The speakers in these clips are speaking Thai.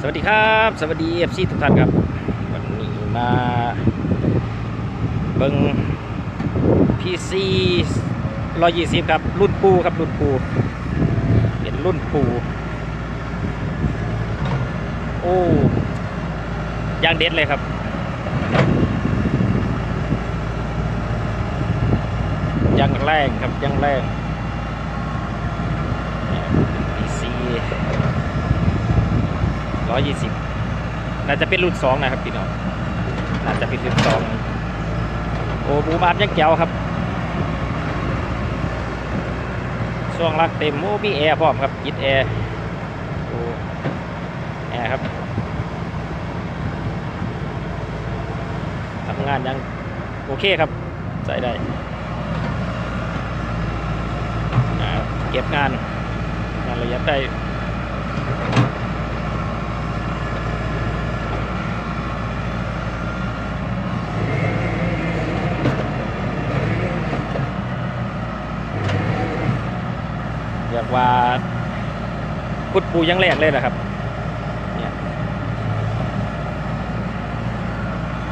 สวัสดีครับ สวัสดีเอฟซีทุกท่านครับ วันนี้มาเบิงพีซีร้อยยี่สิบครับ รุ่นปูครับ รุ่นปูเป็นรุ่นปูโอ้ยางเด็ดเลยครับยังแรงครับยังแรงพีซี ร้อยยี่สิบน่าจะเป็นรุ่นสองนะครับพี่น้องน่าจะเป็นรุ่นสองโอ้บูมอาร์มยังแก้วครับช่วงล่างเต็มโอ้มีแอร์พร้อมครับยิดแอร์โอ้แอร์ครับทำงานยังโอเคครับใส่ได้เก็บงานงานระยะได้ เรียกว่าพุดปูยังแรกเลยนะครับเนี่ย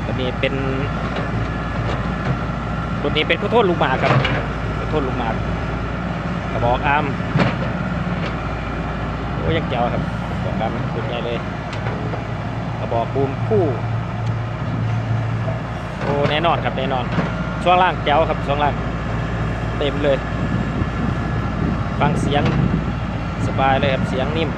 ตัวนี้เป็นตัวนี้เป็นขอโทษลูกหมากครับขอโทษลูกหมากกระบอกอามโอ้ยังเจ๋วครับกระบอกอามสุดใหญ่เลยกระบอกบูมคู่โอ้แน่นอนครับแน่นอนช่วงล่างแจ๋วครับช่วงล่างเต็มเลย ฟังเสียงสบายเลยครับเสียงนิ่ม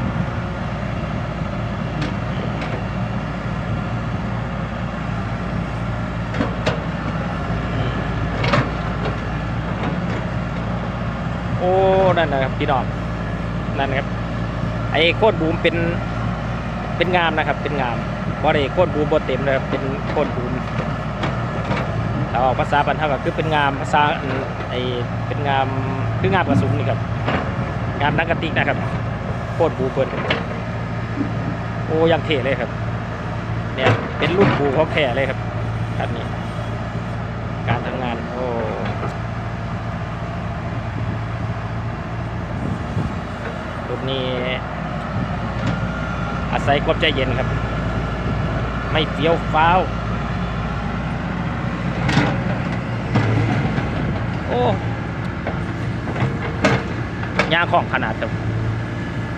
โอ้นั่นนะครับพี่น้องนั่นครับไอ้โคตรบูมเป็นเป็นงามนะครับ เป็นงามบอดี้โคตรบูมบเต็มเลยครับเป็นโคตรบูมถ้าออกภาษาบรรทัดก็คือเป็นงามภาษาไอ้เป็นงาม คืองามกระสุนนี่ครับงามนักกระติกนะครับโคตรบูเปิดโอ้ยังเท่เลยครับเนี่ยเป็นรุ่นบูเขาแค่เลยครับคันนี้ การทำงานโอ้รุ่นนี้อาศัยความใจเย็นครับ ไม่เฟี้ยวฟ้าว โอ้ ยางของขนาดครับ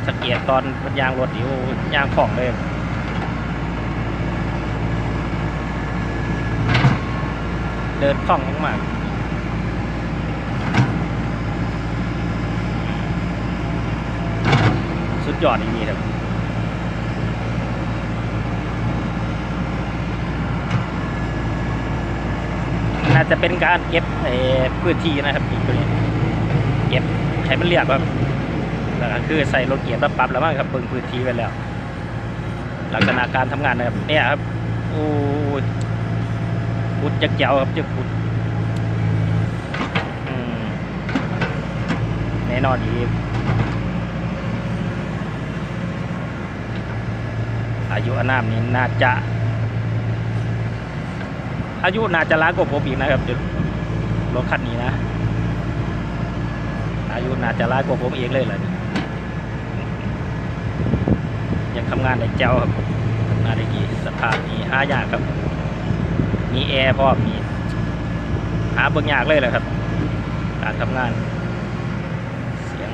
สังเกตตอนมันยางรถอยู่ยางของเลยเดินคล่องมากสุดยอดจริงๆครับน่าจะเป็นการเก็บไอ้พื้นที่นะครับอีกตัวนี้เก็บ ให้มันเรียบครับแล้วก็คือใส่รถเกียร์แล้วปรับแล้วมั้งครับเบิ่งพื้นที่ไว้แล้ว ลักษณะการทำงานนะครับ เนี่ยครับโอ้ยขุดจักเจ้าครับจะขุดแน่นอนอีกอายุอานามนี้น่าจะ อายุน่าจะล้านกว่าผมอีกนะครับรถคันนี้นะ อายุน่าจะล้านกว่าผมเองเลยเหรอนี่ยังทำงานในเจ้าครับทำงานได้ดีสภานี้หายากครับ มีแอร์พร้อมมีหาเบิ่งยากเลยแหละครับ การทำงาน เสียง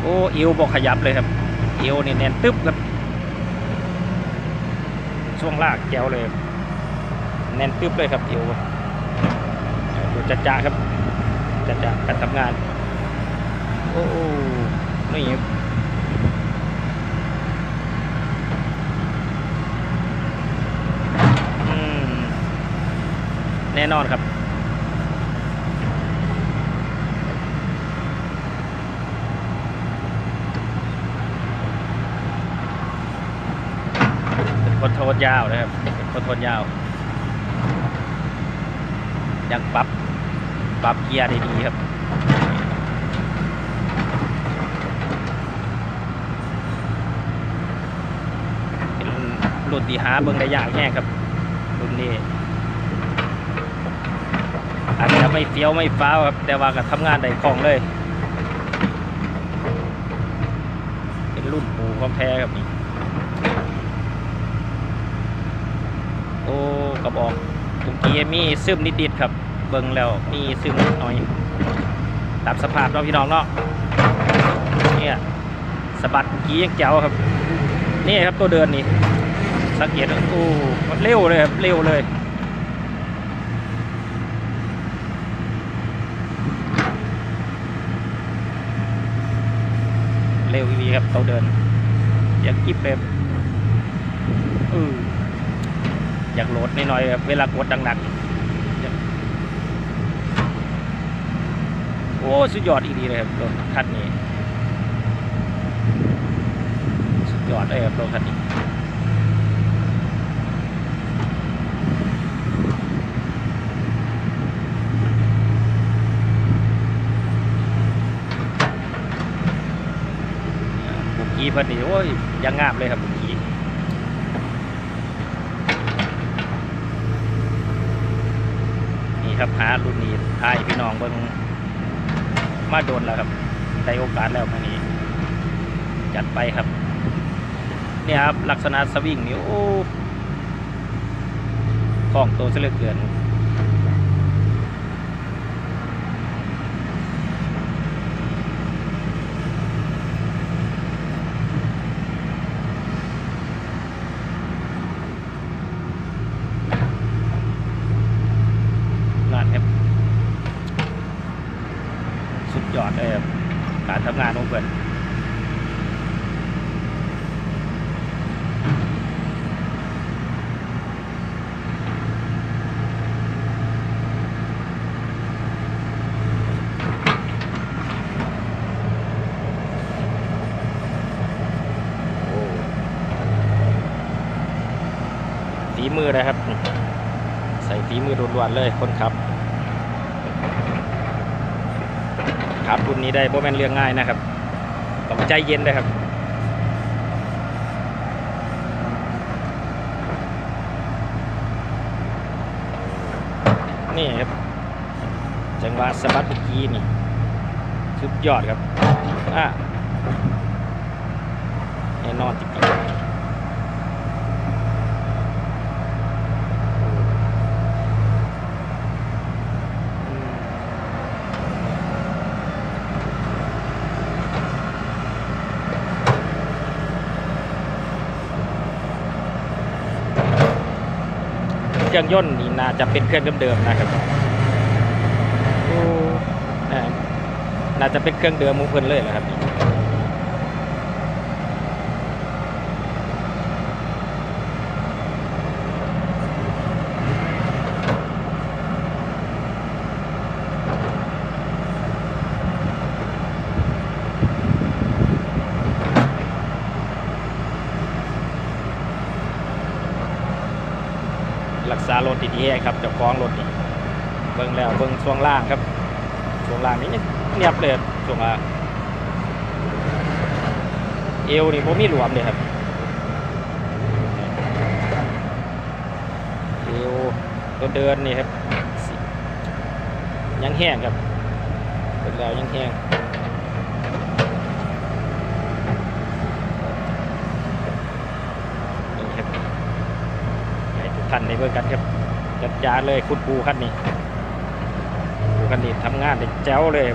โอ้อิวบอกขยับเลยครับอิวนี่แน่นตึ๊บครับ ช่วงลากแก้วเลย แน่นตึ๊บเลยครับเอวดูจัดจ้าครับจัดจ้าการทำงาน โอ้นี่ครับแน่นอนครับ คนโทนยาวนะครับคนโทนยาวยังปรับปรับเกียร์ได้ดีครับเป็นรุ่นที่หาเบิ่งได้ยากแน่ครับรุ่นนี้อาจจะไม่เฟี้ยวไม่ฟ้าวครับ แต่ว่าก็ทำงานได้คล่องเลย เป็นรุ่นปูของแท้ครับนี่ อ้กระบอกตรงกี้มีซึมนิดๆครับ เบิ่งแล้วมีซึมนิดหน่อยตามสภาพเนาะพี่น้องเนาะเนี่ยสะบัดกี้ยังเจ๋วครับ นี่ครับตัวเดินนี่สังเกตโอ้เร็วเลยครับเร็วเลยเร็วดีครับตัวเดิน อยากกิบแบบเออ อยากโหลดนิดหน่อยเวลากดดังๆอยากโอ้สุดยอดอีกดีเลยครับรถคันนี้สุดยอดเลยครับรถคันนี้บุกี้เพิ่นนี่โอ้ยยังงามเลยครับบุกี้นี่ ครับหารุ่นนี้ทายพี่น้องเบิ้งมาโดนแล้วครับได้โอกาสแล้วมื้อนี้ จัดไปครับ เนี่ยครับลักษณะสวิงนี่โอ้ของโตซะเหลือเกินครับ สุดยอดเลยครับการทำงานของเพื่อนโอ้ฝี มือนะครับ ใส่ฝีมือล้วนๆเลยคนขับขับรุ่นนี้ได้โบแมนเรื่องง่ายนะครับต้องใจเย็นนะครับนี่ครับจังหวะสะบัดเมื่อกี้นี่สุดยอดครับอะแน่นอนจริง เครื่องยนต์นี่น่าจะเป็นเครื่องเดิมๆนะครับน่าจะเป็นเครื่องเดิมมุงเพิ่นเลยแหละครับารถดีๆครับเจ้าของรถนี่เบิ่งแล้วเบิ่งช่วงล่างครับช่วงล่างนี่เนียบเลยครับช่วงล่างเอวนี่บ่มีหลวมเลยครับเอวตัวเดินนี่ครับยังแห้งครับเบิ่งแล้วยังแห้งนี่ครับ ให้ทุกท่านได้เบิ่งกันครับจัดจาเลยคุณปูคันนี้ปูคันนี้ทำงานได้แจ๋วเลย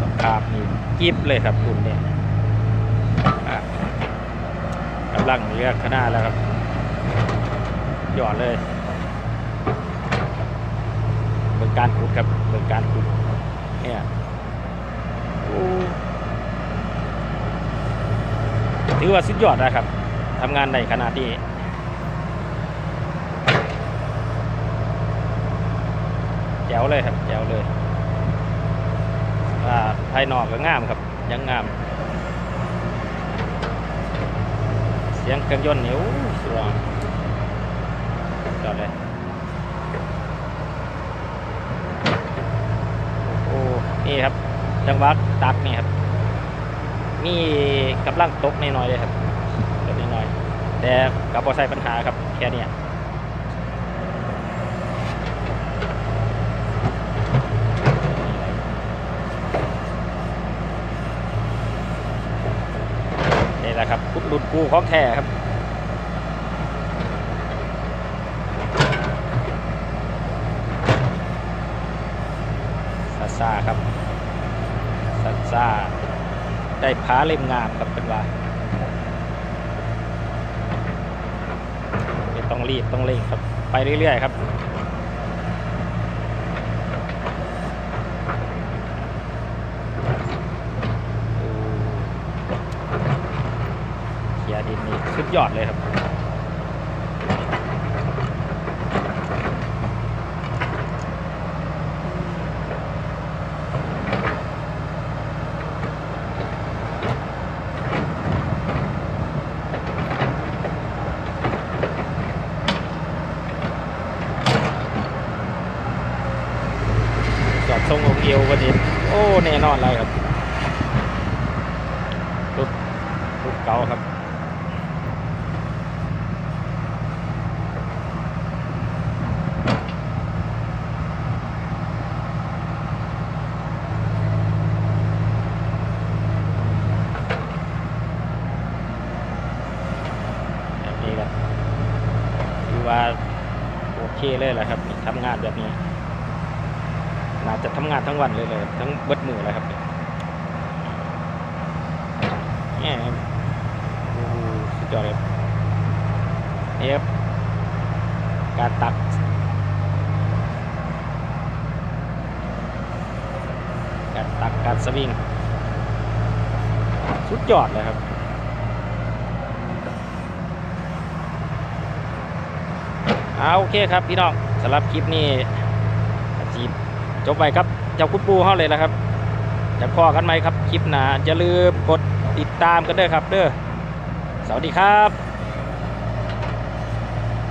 สภาพนี่กิฟเลยครับคุณเนี่ยอะกำลังเลือกขนาดแล้วครับหยอดเลยเบิ่งการขุดครับเบิ่งการขุดเนี่ย ถือว่าสุดยอดนะครับทำงานได้ขนาดนี้แจ๋วเลยครับแจ๋วเลยอ่าภายนอกก็งามครับยังงาม เสียงเครื่องยนต์นิ้วสว่างจอดเลยโอ้นี่ครับ จังหวะตักนี่ครับ มีกำลังตกนิดหน่อยๆเลยครับตกนิดหน่อยแต่กับพอใส่ปัญหาครับแค่เนี้ยนี่แหละครับกุดรุ่นกูของแท้ครับซาซาครับซาซา ได้ผาเล่มงามครับเป็นว่าต้องรีบต้องเร่งครับ ไปเรื่อยๆครับเขียดินนี่สุดยอดเลยครับ องค์เอวก็ดีโอ้แน่นอนเลยครับรุดรุดเก่าครับแบบนี้ก็ถือว่าโอเคเลยแหละครับทำงานแบบนี้ น่าจะทำงานทั้งวันเลยเลยทั้งเบิดมือเลยครับเนี่ยครับโอ้โหสุดยอดเลยนี่ครับการตักการตักการสวิงสุดยอดเลยครับเอาโอเคครับพี่น้องสำหรับคลิปนี้ จบไปครับเจ้าคุณปูเขาเลยนะครับจะพอกันไหมครับคลิปหนาอย่าลืมกดติดตามกันด้วยครับเด้อสวัสดีครับ